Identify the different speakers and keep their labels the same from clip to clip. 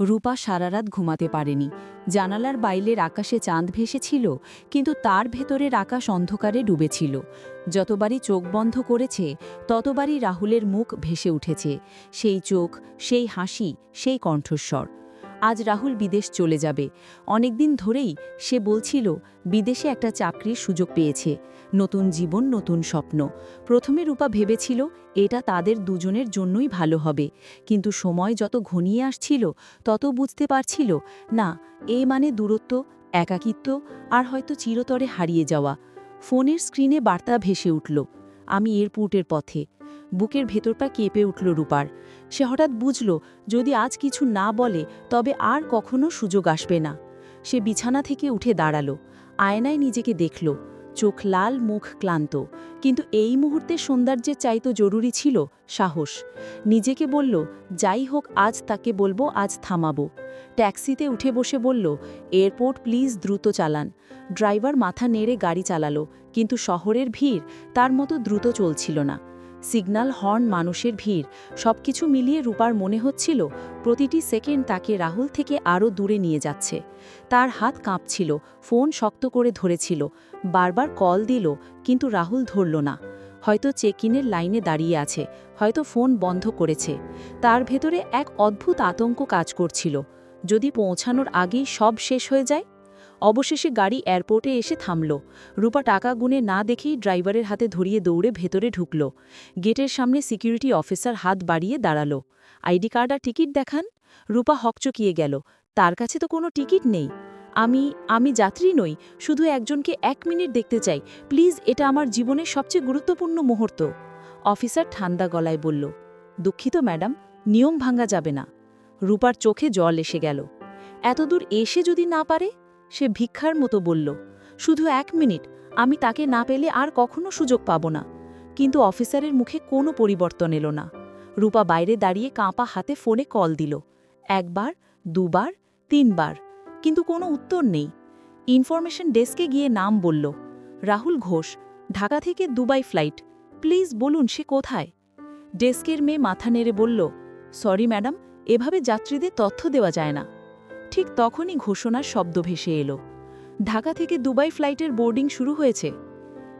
Speaker 1: রূপা সারারাত ঘুমাতে পারেনি। জানালার বাইলের আকাশে চাঁদ ভেসেছিল, কিন্তু তার ভেতরের আকাশ অন্ধকারে ডুবেছিল। যতবারই চোখ বন্ধ করেছে, ততবারই রাহুলের মুখ ভেসে উঠেছে। সেই চোখ, সেই হাসি, সেই কণ্ঠস্বর। আজ রাহুল বিদেশ চলে যাবে। অনেকদিন ধরেই সে বলছিল, বিদেশে একটা চাকরির সুযোগ পেয়েছে। নতুন জীবন, নতুন স্বপ্ন। প্রথমে রূপা ভেবেছিল, এটা তাদের দুজনের জন্যই ভালো হবে। কিন্তু সময় যত ঘনিয়ে আসছিল, তত বুঝতে পারছিল, না, এ মানে দূরত্ব, একাকিত্ব, আর হয়তো চিরতরে হারিয়ে যাওয়া। ফোনের স্ক্রিনে বার্তা ভেসে উঠল, আমি এয়ারপোর্টের পথে। বুকের ভেতরটা কেঁপে উঠল রূপার। সে হঠাৎ বুঝল, যদি আজ কিছু না বলে, তবে আর কখনো সুযোগ আসবে না। সে বিছানা থেকে উঠে দাঁড়াল। আয়নায় নিজেকে দেখল। চোখ লাল, মুখ ক্লান্ত। কিন্তু এই মুহূর্তে সৌন্দর্যের চাইতো জরুরি ছিল, সাহস। নিজেকে বলল, যাই হোক, আজ তাকে বলব, আজ থামাবো। ট্যাক্সিতে উঠে বসে বলল, এয়ারপোর্ট, প্লিজ দ্রুত চালান। ড্রাইভার মাথা নেড়ে গাড়ি চালালো। কিন্তু শহরের ভিড় তার মতো দ্রুত চলছিল না। সিগন্যাল হর্ন, মানুষের ভিড়, সবকিছু মিলিয়ে রূপার মনে হচ্ছিল প্রতিটি সেকেন্ড তাকে রাহুল থেকে আরও দূরে নিয়ে যাচ্ছে। তার হাত কাঁপছিল, ফোন শক্ত করে ধরেছিল, বারবার কল দিল, কিন্তু রাহুল ধরল না। হয়তো চেক ইনের লাইনে দাঁড়িয়ে আছে, হয়তো ফোন বন্ধ করেছে। তার ভেতরে এক অদ্ভুত আতঙ্ক কাজ করছিল। যদি পৌঁছানোর আগেই সব শেষ হয়ে যায়? অবশেষে গাড়ি এয়ারপোর্টে এসে থামল। রূপা টাকা গুনে না দেখেই ড্রাইভারের হাতে ধরিয়ে দৌড়ে ভেতরে ঢুকল। গেটের সামনে সিকিউরিটি অফিসার হাত বাড়িয়ে দাঁড়াল। আইডি কার্ড আর টিকিট দেখান? রূপা হকচকিয়ে গেল। তার কাছে তো কোনো টিকিট নেই। আমি আমি যাত্রী নই, শুধু একজনকে এক মিনিট দেখতে চাই। প্লিজ, এটা আমার জীবনের সবচেয়ে গুরুত্বপূর্ণ মুহূর্ত। অফিসার ঠান্ডা গলায় বলল, দুঃখিত, ম্যাডাম, নিয়ম ভাঙা যাবে না। রূপার চোখে জল এসে গেল। এতদূর এসে যদি না পারে সে ভিক্ষার মতো বলল, শুধু এক মিনিট, আমি তাকে না পেলে আর কখনো সুযোগ পাব না। কিন্তু অফিসারের মুখে কোনো পরিবর্তন এলো না। রূপা বাইরে দাঁড়িয়ে কাঁপা হাতে ফোনে কল দিল, একবার, দুবার, তিনবার, কিন্তু কোনো উত্তর নেই। ইনফরমেশন ডেস্কে গিয়ে নাম বলল, রাহুল ঘোষ, ঢাকা থেকে দুবাই ফ্লাইট, প্লিজ বলুন সে কোথায়? ডেস্কের মেয়ে মাথা নেড়ে বলল, সরি ম্যাডাম, এভাবে যাত্রীদের তথ্য দেওয়া যায় না। ঠিক তখনই ঘোষণার শব্দ ভেসে এলো। ঢাকা থেকে দুবাই ফ্লাইটের বোর্ডিং শুরু হয়েছে।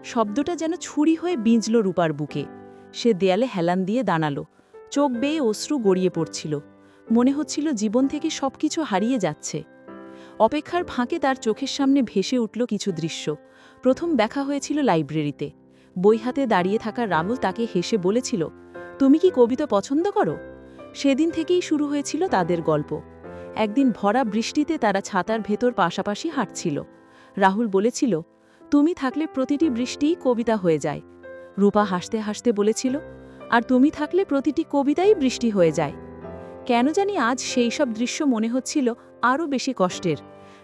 Speaker 1: শব্দটা যেন ছুরি হয়ে বিঁজল রূপার বুকে। সে দেয়ালে হেলান দিয়ে দাঁড়াল। চোখ বেয়ে অশ্রু গড়িয়ে পড়ছিল। মনে হচ্ছিল জীবন থেকে সবকিছু হারিয়ে যাচ্ছে। অপেক্ষার ফাঁকে তার চোখের সামনে ভেসে উঠল কিছু দৃশ্য। প্রথম দেখা হয়েছিল লাইব্রেরিতে। বই হাতে দাঁড়িয়ে থাকা রাহুল তাকে হেসে বলেছিল, তুমি কি কবিতা পছন্দ করো? সেদিন থেকেই শুরু হয়েছিল তাদের গল্প। একদিন ভরা বৃষ্টিতে তারা ছাতার ভেতর পাশাপাশি হাঁটছিল। রাহুল বলেছিল, তুমি থাকলে প্রতিটি বৃষ্টিই কবিতা হয়ে যায়। রূপা হাসতে হাসতে বলেছিল, আর তুমি থাকলে প্রতিটি কবিতাই বৃষ্টি হয়ে যায়। কেন জানি আজ সেই সব দৃশ্য মনে হচ্ছিল আরও বেশি কষ্টের,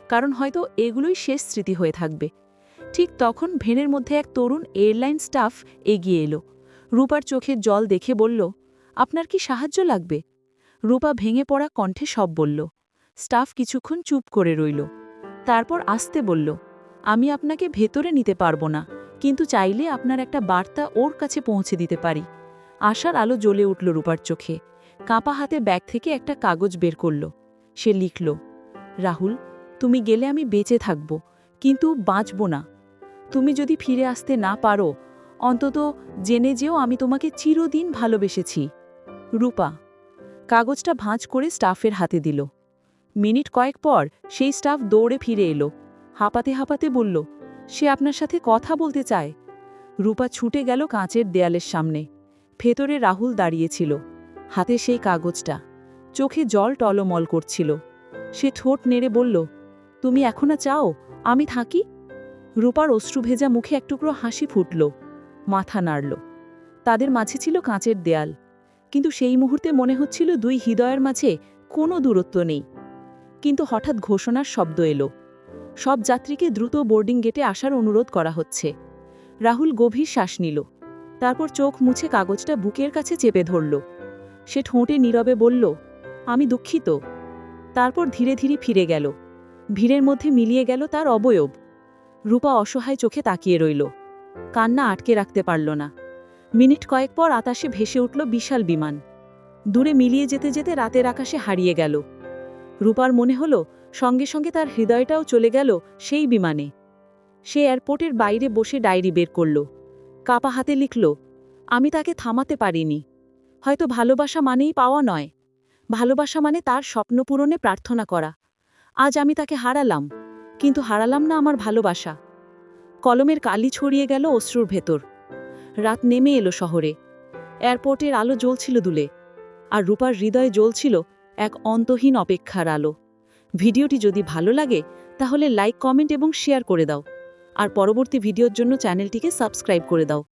Speaker 1: কারণ হয়তো এগুলোই শেষ স্মৃতি হয়ে থাকবে। ঠিক তখন ভেনের মধ্যে এক তরুণ এয়ারলাইন স্টাফ এগিয়ে এলো। রূপার চোখের জল দেখে বলল, আপনার কি সাহায্য লাগবে? রূপা ভেঙে পড়া কণ্ঠে সব বলল স্টাফ কিছুক্ষণ চুপ করে রইল। তারপর আসতে বলল, আমি আপনাকে ভেতরে নিতে পারব না, কিন্তু চাইলে আপনার একটা বার্তা ওর কাছে পৌঁছে দিতে পারি। আশার আলো জ্বলে উঠল রূপার চোখে। কাঁপা হাতে ব্যাগ থেকে একটা কাগজ বের করল। সে লিখল, রাহুল, তুমি গেলে আমি বেঁচে থাকব, কিন্তু বাঁচব না। তুমি যদি ফিরে আসতে না পারো, অন্তত জেনে যেও আমি তোমাকে চিরদিন ভালোবেসেছি। রূপা, কাগজটা ভাঁজ করে স্টাফের হাতে দিল। মিনিট কয়েক পর সেই স্টাফ দৌড়ে ফিরে এলো। হাঁপাতে হাঁপাতে বলল, সে আপনার সাথে কথা বলতে চায়। রূপা ছুটে গেল কাঁচের দেয়ালের সামনে। ভেতরে রাহুল দাঁড়িয়েছিল, হাতে সেই কাগজটা। চোখে জল টলমল করছিল। সে ঠোঁট নেড়ে বলল, তুমি এখনও চাও আমি থাকি? রূপার অশ্রুভেজা মুখে এক টুকরো হাসি ফুটল, মাথা নাড়ল। তাদের মাঝে ছিল কাঁচের দেয়াল, কিন্তু সেই মুহূর্তে মনে হচ্ছিল দুই হৃদয়ের মাঝে কোনো দূরত্ব নেই। কিন্তু হঠাৎ ঘোষণার শব্দ এলো। সব যাত্রীকে দ্রুত বোর্ডিং গেটে আসার অনুরোধ করা হচ্ছে। রাহুল গভীর শ্বাস নিল। তারপর চোখ মুছে কাগজটা বুকের কাছে চেপে ধরল। সে ঠোঁটে নীরবে বলল, আমি দুঃখিত। তারপর ধীরে ধীরে ফিরে গেল। ভিড়ের মধ্যে মিলিয়ে গেল তার অবয়ব। রূপা অসহায় চোখে তাকিয়ে রইল। কান্না আটকে রাখতে পারল না। মিনিট কয়েক পর আকাশে ভেসে উঠল বিশাল বিমান। দূরে মিলিয়ে যেতে যেতে রাতের আকাশে হারিয়ে গেল।
Speaker 2: রূপার মনে হলো, সঙ্গে সঙ্গে তার হৃদয়টাও চলে গেল সেই বিমানে। সে এয়ারপোর্টের বাইরে বসে ডায়েরি বের করল। কাপা হাতে লিখল, আমি তাকে থামাতে পারিনি। হয়তো ভালোবাসা মানেই পাওয়া নয়। ভালোবাসা মানে তার স্বপ্ন পূরণে প্রার্থনা করা। আজ আমি তাকে হারালাম, কিন্তু হারালাম না আমার ভালোবাসা। কলমের কালি ছড়িয়ে গেল অশ্রুর ভেতর। রাত নেমে এলো শহরে। এয়ারপোর্টের আলো জ্বলছিল দুলে, আর রূপার হৃদয় জ্বলছিল এক অন্তহীন অপেক্ষার আলো। ভিডিওটি যদি ভালো লাগে, তাহলে লাইক, কমেন্ট এবং শেয়ার করে দাও। আর পরবর্তী ভিডিওর জন্য চ্যানেলটিকে সাবস্ক্রাইব করে দাও।